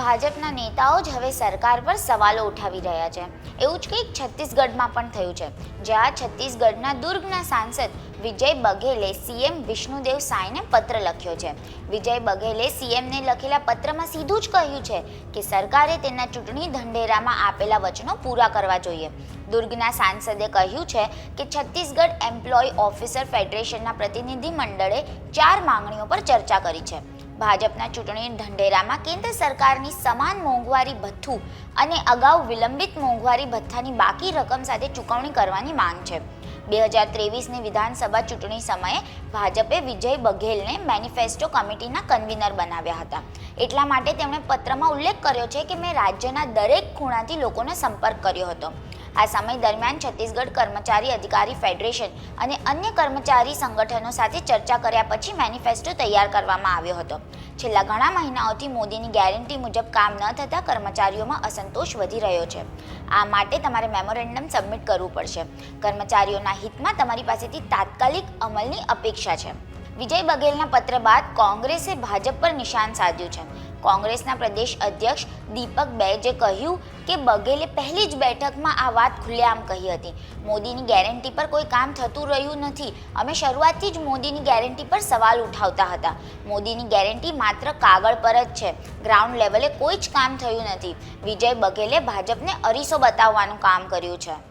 ભાજપના નેતાઓ જ હવે સરકાર પર સવાલો ઉઠાવી રહ્યા છે. એવું જ કંઈક છત્તીસગઢમાં પણ થયું છે. જ્યાં છત્તીસગઢના દુર્ગના સાંસદ વિજય બઘેલે સીએમ વિષ્ણુદેવ સાંઈને પત્ર લખ્યો છે. વિજય બઘેલે સીએમને લખેલા પત્રમાં સીધું જ કહ્યું છે કે સરકારે તેના ચૂંટણી ઢંઢેરામાં આપેલા વચનો પૂરા કરવા જોઈએ. દુર્ગના સાંસદે કહ્યું છે કે છત્તીસગઢ એમ્પ્લોય ઓફિસર ફેડરેશનના પ્રતિનિધિ મંડળે ચાર માંગણીઓ પર ચર્ચા કરી છે. ભાજપના ચૂંટણી ઢંઢેરામાં કેન્દ્ર સરકારની સમાન મોંઘવારી ભથ્થું અને અગાઉ વિલંબિત મોંઘવારી ભથ્થાની બાકી રકમ સાથે ચૂકવણી કરવાની માંગ છે. બે હજાર ત્રેવીસની વિધાનસભા ચૂંટણી સમયે ભાજપે વિજય બઘેલને મેનિફેસ્ટો કમિટીના કન્વીનર બનાવ્યા હતા. એટલા માટે તેમણે પત્રમાં ઉલ્લેખ કર્યો છે કે મેં રાજ્યના દરેક ખૂણાથી લોકોનો સંપર્ક કર્યો હતો. આ સમય દરમિયાન છત્તીસગઢ કર્મચારી અધિકારી ફેડરેશન અને અન્ય કર્મચારી સંગઠનો સાથે ચર્ચા કર્યા પછી મેનિફેસ્ટો તૈયાર કરવામાં આવ્યો હતો. છેલ્લા ઘણા મહિનાઓથી મોદીની ગેરંટી મુજબ કામ ન થતાં કર્મચારીઓમાં અસંતોષ વધી રહ્યો છે. આ માટે તમારે મેમોરેન્ડમ સબમિટ કરવું પડશે. કર્મચારીઓના હિતમાં તમારી પાસેથી તાત્કાલિક અમલની અપેક્ષા છે. વિજય બઘેલના પત્ર બાદ કોંગ્રેસે ભાજપ પર નિશાન સાધ્યું છે. કોંગ્રેસના પ્રદેશ અધ્યક્ષ દીપક બેજે કહ્યું કે બઘેલે પહેલી જ બેઠકમાં આ વાત ખુલ્લેઆમ કહી હતી. મોદીની ગેરંટી પર કોઈ કામ થતું રહ્યું નથી. અમે શરૂઆતથી જ મોદીની ગેરંટી પર સવાલ ઉઠાવતા હતા. મોદીની ગેરંટી માત્ર કાગળ પર જ છે. ગ્રાઉન્ડ લેવલે કોઈ જ કામ થયું નથી. વિજય બઘેલે ભાજપને અરીસો બતાવવાનું કામ કર્યું છે.